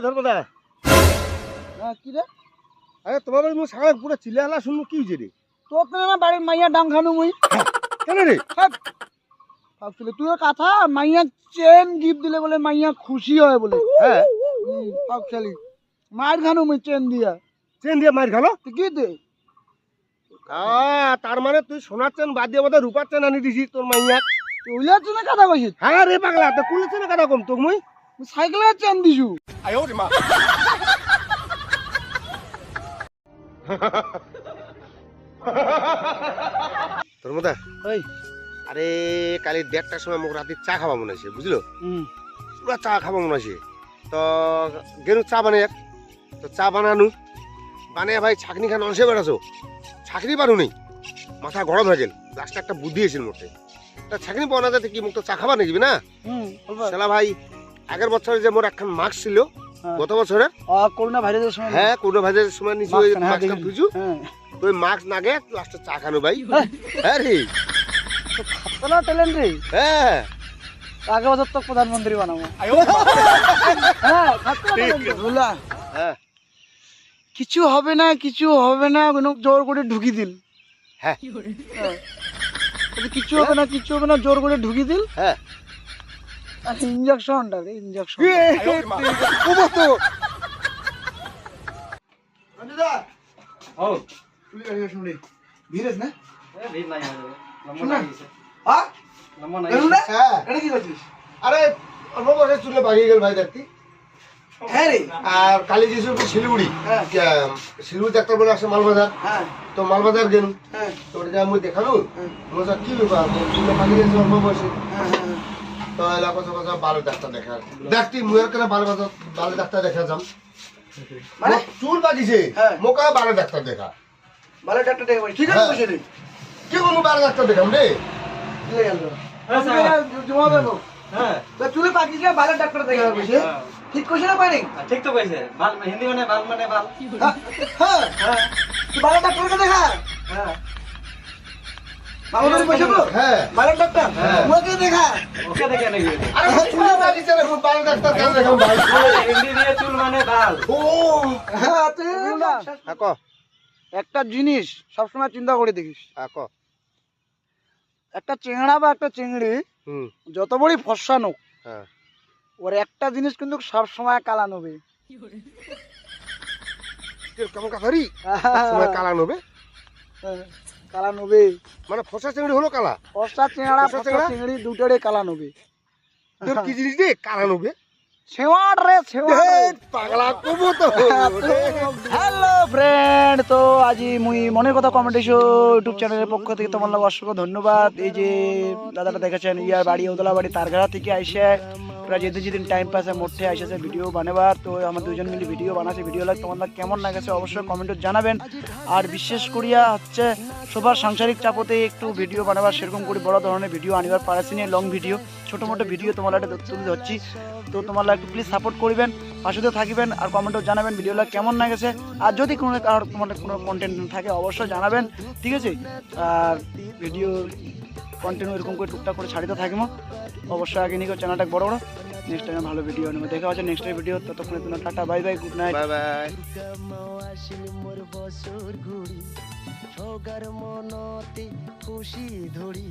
ধর্মদা হ্যাঁ কি রে? আরে তোমার বাড়ি মুখ সারা পুরো চিলে আলা শুনব কি হয়েছে রে? তোর তো না বাড়ির মাইয়া ডাং খানু মুই। কেন রে? ভাবছিলে তুই কথা মাইয়া চেন গিফট দিলে বলে মাইয়া খুশি হয় বলে। হ্যাঁ। ভাবছালি মার খানু মুই চেন দিয়া। চেন দিয়ে মার খালো? কি দে? আ, তার মানে তুই সোনার চেন বাদ দিয়ে বোধহয় রূপার চেন আনি দিছিস তোর মাইয়া। তুই উলিয়ার চেনে কথা কইছিস? হ্যাঁ রে পাগলা তো চেনে কথা কম তোক মুই? সাইকেলের চেন দিছু। তোর মধ্যে ওই আরে কালি দেড়টার সময় মোক রাতে চা খাওয়া মনে আছে বুঝলো পুরা চা খাওয়া মনে আছে। তো গেলু চা বানাই তো চা বানানু। বানিয়ে ভাই ছাকনি খান অনসে বেড়াছো ছাকনি পারু নেই। মাথা গরম হয়ে গেল। লাস্টে একটা বুদ্ধি এসেছিল মোটে তা ছাকনি পাওয়া যাতে কি মুখ তো চা খাবার নাকি না? হুম সেলা ভাই আগের বছরে যে মোর একখান মাস্ক ছিল হ্যাঁ। গত বছরে করোনা ভাইরাসের সময়। হ্যাঁ করোনা ভাইরাসের সময় নিচে ওই হ্যাঁ, মাস্কখান দেখি। খুঁজু হ্যাঁ। ওই মাস্ক নাগে লাস্টে চা খানো ভাই। হ্যাঁ। হ্যাঁ রে। তোলা ট্যালেন্ট রে। হ্যাঁ। আগে বছর তো প্রধানমন্ত্রী বানাবো। হ্যাঁ talent হ্যাঁ। কিছু হবে না কিছু হবে না কোনো জোর করে ঢুকি দিল। হ্যাঁ। হ্যাঁ। কিছু হবে না কিছু হবে না জোর করে ঢুকি দিল। হ্যাঁ। রে ইঞ্জেকশন কবো তো ধীরেজ না? হ্যাঁ এটা কি করছিস? আরে অল্প বয়সে চুলে বাগিয়ে গেল ভাই দেখতি। হ্যাঁ রে। আর কালি যিশু শিলিগুড়ি? হ্যাঁ। আহ, শিলিগুড়ি ডাক্তার বলে আসে মালবাজার। হ্যাঁ। তো মালবাজার গেল হ্যাঁ। তো ওটা হ্যাঁ। বলছে কি ব্যাপার? চুলে বাগিয়ে গেছে অল্প বয়সে। তো এলাকা কথা কথা ভালো ডাক্তার দেখা দেখতি মুয়ের কেন ভালো ভালো ডাক্তার দেখা যাম। মানে? চুল বাগিছে হ্যাঁ। মোকা ভালো ডাক্তার দেখা। ভালো ডাক্তার দেখে ঠিক আছে কি ভালো ডাক্তার দেখাম রে চুলে পাকি গিয়ে ভালো ডাক্তার দেখে বসে ঠিক কইছে না পাইনি ঠিক তো কইছে বাল হিন্দি মানে বাল মানে বাল। হ্যাঁ হ্যাঁ ভালো ডাক্তারকে দেখা। হ্যাঁ আমাদের পয়সা তো? হ্যাঁ। ভালো ডাক্তার? হ্যাঁ। ওকে দেখা। ওকে দেখে নাকি আরে মোর চুলে বাগিছে রে ভালো ডাক্তার কেন দেখাম ভাই হিন্দি চুল মানে বাল ও। হ্যাঁ তুই আকো একটা জিনিস সবসময় চিন্তা করে দেখিস। আকো একটা চেংড়া বা একটা চিংড়ি হুম। যত বড়ই ফসা নোক হ্যাঁ। ওর একটা জিনিস কিন্তু সব সময় কালা নবে। কেমন সময় কালা নবে? কালা নবে। মানে ফসা চিংড়ি হলো কালা? ফসা চিংড়া ফসা চেংড়া? দুটোরে কালা নবে। তোর কি জিনিস রে? কালা নবে? ছেওয়াট রে ছেওয়াট রে। পাগলা কবো তো আজি মুই মনের কথা কমেন্টে ইউটিউব চ্যানেলের পক্ষ থেকে তোমার লাগে অসংখ্য ধন্যবাদ। এই যে দাদাটা দেখেছেন, ইয়ার বাড়ি ওদলা বাড়ি তারঘাড়া থেকে আইসে প্রায় যেদিন যেদিন টাইম পাসে মধ্যে আইসেছে ভিডিও বানাবার তো আমার দুজন মিলে ভিডিও বানাচ্ছে ভিডিও লাগ তোমার লাগে কেমন লাগেছে অবশ্যই কমেন্টে জানাবেন। আর বিশেষ করিয়া হচ্ছে, সবার সাংসারিক চাপতে একটু ভিডিও বানাবার সেরকম করে বড় ধরনের ভিডিও আনিবার পারাছি নিয়ে লং ভিডিও ছোটো মোটো ভিডিও তোমার লাগে তুলে ধরছি। তো তোমার একটু প্লিজ সাপোর্ট করবেন। পাশে তো থাকিবেন আর কমেন্টও জানাবেন ভিডিওটা কেমন লাগেছে। আর যদি কোনো কারোর কোনো কন্টেন্ট থাকে অবশ্যই জানাবেন ঠিক আছে? আর ভিডিও কন্টেন্ট এরকম করে টুকটাক করে ছাড়িতে থাকিব অবশ্যই আগে নিয়ে চ্যানেলটা বড় বড়। নেক্সট টাইম ভালো ভিডিও নেব। দেখা হচ্ছে নেক্সট ভিডিও ততক্ষণে তোমার tata bye bye good night bye bye ছগার মনতে খুশি ধরি।